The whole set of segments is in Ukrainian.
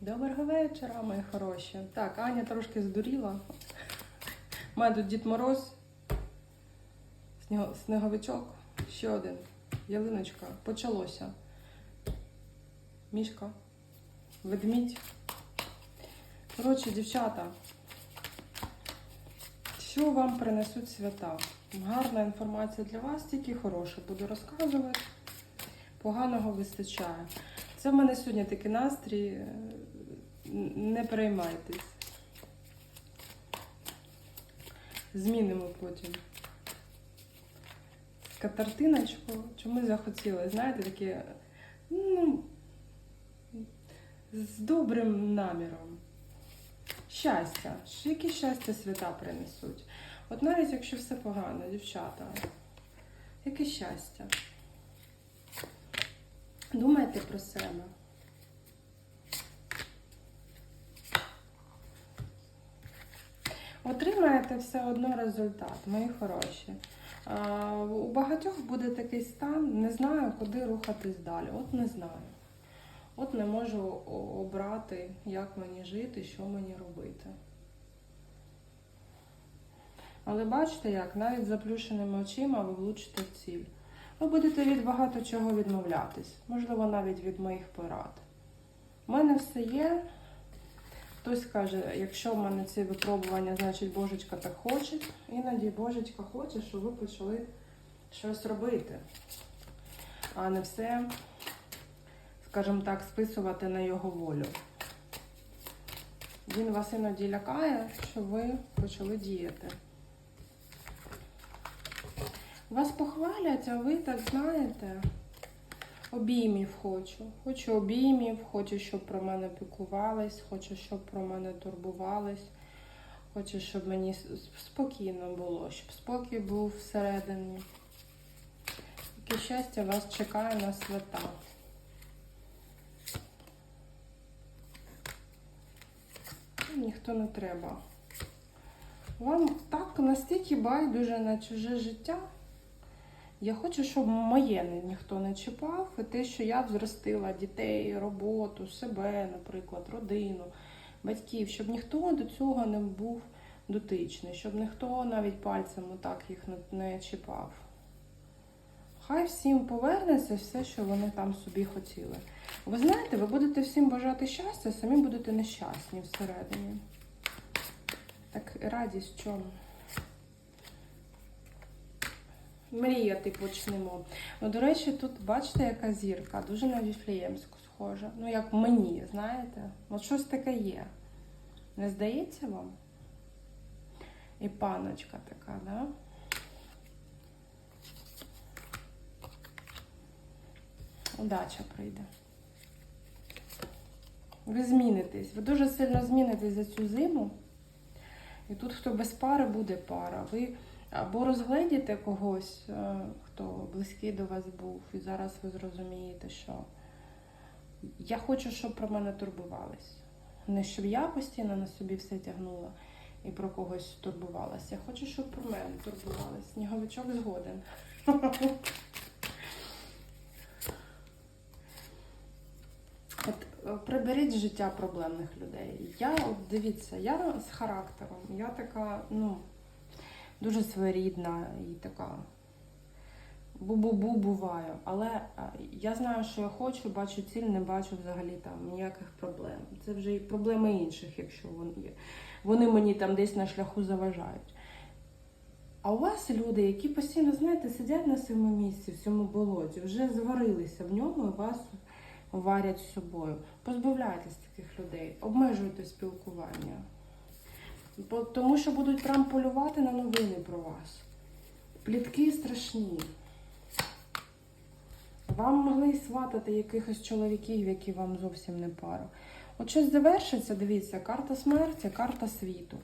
Доброго вечора, мої хороші. Так, Аня трошки здуріла. У мене тут Дід Мороз, сніго- сніговичок, ще один, ялиночка. Почалося. Мішка, ведмідь. Коротше, дівчата, що вам принесуть свята? Гарна інформація для вас, тільки хороша. Буду розказувати. Поганого вистачає. Це в мене сьогодні такий настрій. Не переймайтесь. Змінимо потім. Катартиночку. Чому захотіли? Знаєте, таке, ну, з добрим наміром. Щастя. Які щастя свята принесуть? От навіть якщо все погано, дівчата, яке щастя? Думайте про себе. Отримаєте все одно результат, мої хороші. У багатьох буде такий стан, не знаю, куди рухатись далі. От не знаю. От не можу обрати, як мені жити, що мені робити. Але бачите як, навіть заплющеними очима ви влучите в ціль. Ви будете від багато чого відмовлятись, можливо, навіть від моїх порад. У мене все є. Хтось каже, якщо в мене ці випробування, значить Божечка так хоче. Іноді Божечка хоче, щоб ви почали щось робити, а не все, скажімо так, списувати на його волю. Він вас іноді лякає, щоб ви почали діяти. Вас похвалять, а ви так знаєте. Обіймів хочу. Хочу обіймів, хочу, щоб про мене піклувались, хочу, щоб про мене турбувались. Хочу, щоб мені спокійно було, щоб спокій був всередині. Яке щастя вас чекає на свята. Ніхто не треба. Вам так настільки байдуже на чуже життя. Я хочу, щоб моє ніхто не чіпав, і те, що я взростила дітей, роботу, себе, наприклад, родину, батьків, щоб ніхто до цього не був дотичний, щоб ніхто навіть пальцем отак їх не, не чіпав. Хай всім повернеться все, що вони там собі хотіли. Ви знаєте, ви будете всім бажати щастя, самі будете нещасні всередині. Так радість в чому? Мріяти почнемо. Ну, до речі, тут бачите, яка зірка, дуже на Віфліємську схожа. Ну, як мені, знаєте? От щось таке є. Не здається вам? І паночка така, да? Удача прийде. Ви змінитесь. Ви дуже сильно змінитесь за цю зиму. І тут, хто без пари, буде пара. Ви або розгледіте когось, е, хто близький до вас був, і зараз ви зрозумієте, що я хочу, щоб про мене турбувались. Не щоб я постійно на собі все тягнула і про когось турбувалася. Я хочу, щоб про мене турбувались. Сніговичок згоден. От е, приберіть життя проблемних людей. Я, от дивіться, я з характером, я така, ну, дуже своєрідна і така бу-бу-бу буваю. Але е, я знаю, що я хочу, бачу ціль, не бачу взагалі там ніяких проблем. Це вже і проблеми інших, якщо вони є. Вони мені там десь на шляху заважають. А у вас люди, які постійно, знаєте, сидять на своєму місці, в цьому болоті, вже зварилися в ньому і вас варять з собою. Позбавляйтесь таких людей, обмежуйте спілкування. Бо- Тому що будуть прям полювати на новини про вас. Плітки страшні. Вам могли сватати якихось чоловіків, які вам зовсім не пара. От щось завершиться, дивіться, карта смерті, карта світу.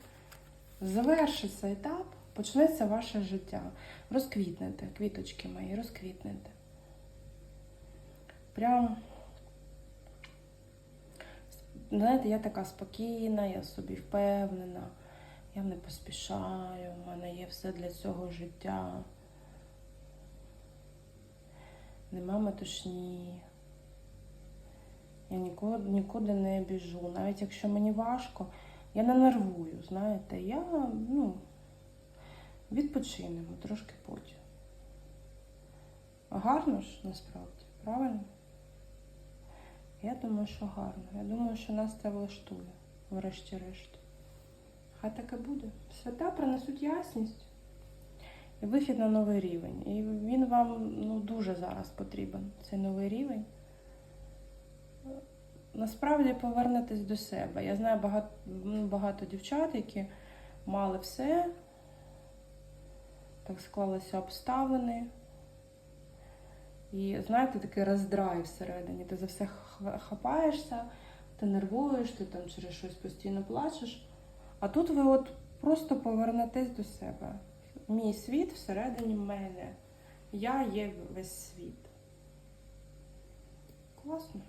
Завершиться етап, почнеться ваше життя. Розквітнете, квіточки мої, розквітнете. Прям знаєте, я така спокійна, я собі впевнена, я не поспішаю, в мене є все для цього життя. Нема метушні. Я нікуди, нікуди не біжу. Навіть якщо мені важко, я не нервую, знаєте, я ну, відпочинемо трошки потім. Гарно ж насправді, правильно? Я думаю, що гарно. Я думаю, що нас це влаштує, врешті-решт. Хай таке буде. Свята принесуть ясність і вихід на новий рівень. І він вам ну, дуже зараз потрібен, цей новий рівень. Насправді повернетесь до себе. Я знаю багато, ну, багато дівчат, які мали все, так склалися обставини. І знаєте, такий роздрай всередині. Ти за все хапаєшся, ти нервуєш, ти там через щось постійно плачеш. А тут ви от просто повернетесь до себе. Мій світ всередині мене. Я є весь світ. Класно.